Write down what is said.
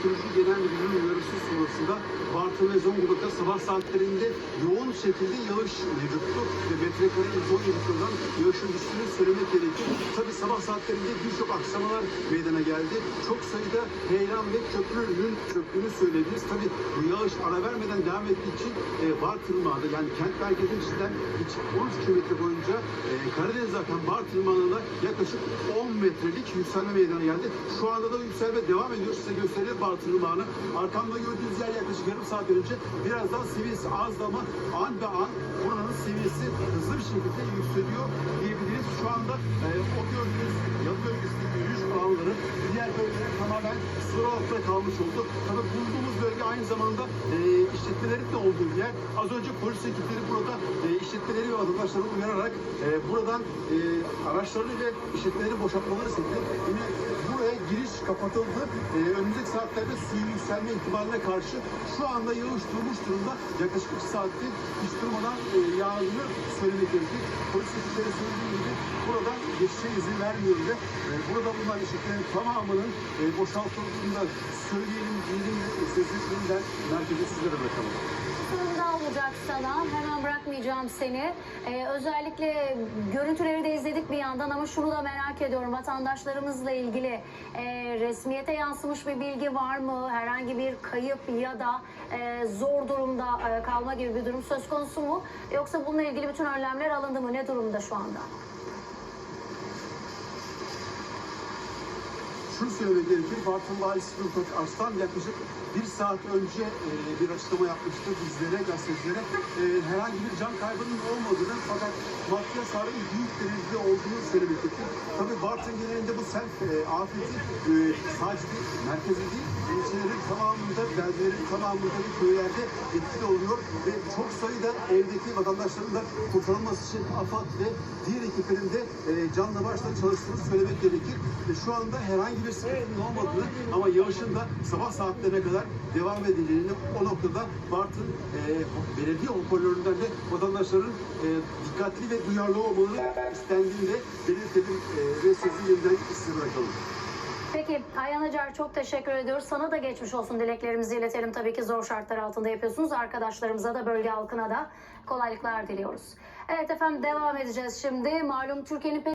Meteoroloji Genel Müdürlüğü'nün uyarısı sonrasında Bartın ve Zonguldak'ta sabah saatlerinde yoğun şekilde yağış mevcuttu ve metrekare 117 kilogramdan yağışın düştüğünü söylemek gerekir. Tabi sabah saatlerinde birçok aksamalar meydana geldi. Çok sayıda heyelan ve köprünün çöktüğünü söyleyebiliriz. Tabi bu yağış ara vermeden devam ettiği için e, Bartınmağ'da yani kent merkezinin içinden hiç 13 kilometre boyunca e, Karadeniz'e akan Bartınmağ'da yaklaşık 10 metrelik yükselme meydana geldi. Şu anda da yükselme devam ediyor. Size gösterir Bartınmağ'ını. Arkamda gördüğünüz yer yaklaşık yarım saat önce biraz daha seviyesi azdı ama an be an buranın seviyesi hızlı bir şekilde yükseliyor diyebiliriz. Şu anda e, o gördüğünüz yalı bölgesindeki alanları diğer bölgeler tamamen sıra altında kalmış oldu. Tabii bulunduğumuz bölge aynı zamanda e, işletmelerin de olduğu yer. Az önce polis ekipleri burada e, işletmeleri ve vatandaşları uyararak e, buradan e, araçlarını ve işletmeleri boşaltmaları istedi. Yine buraya giriş kapatıldı. E, önümüzdeki saatlerde suyun yükselme ihtimaline karşı şu anda yağış durmuş durumda. Yaklaşık 2 saattir hiç durmadan e, yağdığını söylemek gerekir. Polis ekipleri söylediği gibi buradan geçişe izin vermiyor ve e, burada bulunan işletmelerin tamamının e, boşaltıldığını söyleyelim diyelim şimdiden merkeze sizlere bırakalım. Sorum daha olacak sana. Hemen bırakmayacağım seni. Ee, özellikle görüntüleri de izledik bir yandan ama şunu da merak ediyorum. Vatandaşlarımızla ilgili e, resmiyete yansımış bir bilgi var mı? Herhangi bir kayıp ya da e, zor durumda e, kalma gibi bir durum söz konusu mu? Yoksa bununla ilgili bütün önlemler alındı mı? Ne durumda şu anda? Şunu söylemek gerekir. Bartın Nurkoç Arslan yaklaşık bir saat önce e, bir açıklama yapmıştı bizlere, gazetecilere. E, herhangi bir can kaybının olmadığını fakat maddi hasarın büyük derecede olduğunu söylemek gerekir. Tabii Bartın genelinde bu sel e, afeti e, sadece merkezi değil, ilçelerin tamamında, beldelerin tamamında ve köylerde etkili oluyor ve çok sayıda evdeki vatandaşların da kurtarılması için AFAD ve diğer ekiplerin de e, canla başla çalıştığını söylemek gerekir. E, şu anda herhangi bir sıkıntının olmadığını ama yağışın da sabah saatlerine kadar devam edeceğini o noktada Bartın e, belediye hoparlöründen de vatandaşların e, dikkatli ve duyarlı olmaları istendiğini de belirtelim e, ve sözü yeniden size bırakalım. Peki Ayhan Acar çok teşekkür ediyoruz. Sana da geçmiş olsun dileklerimizi iletelim. Tabii ki zor şartlar altında yapıyorsunuz. Arkadaşlarımıza da bölge halkına da kolaylıklar diliyoruz. Evet efendim devam edeceğiz şimdi. Malum Türkiye'nin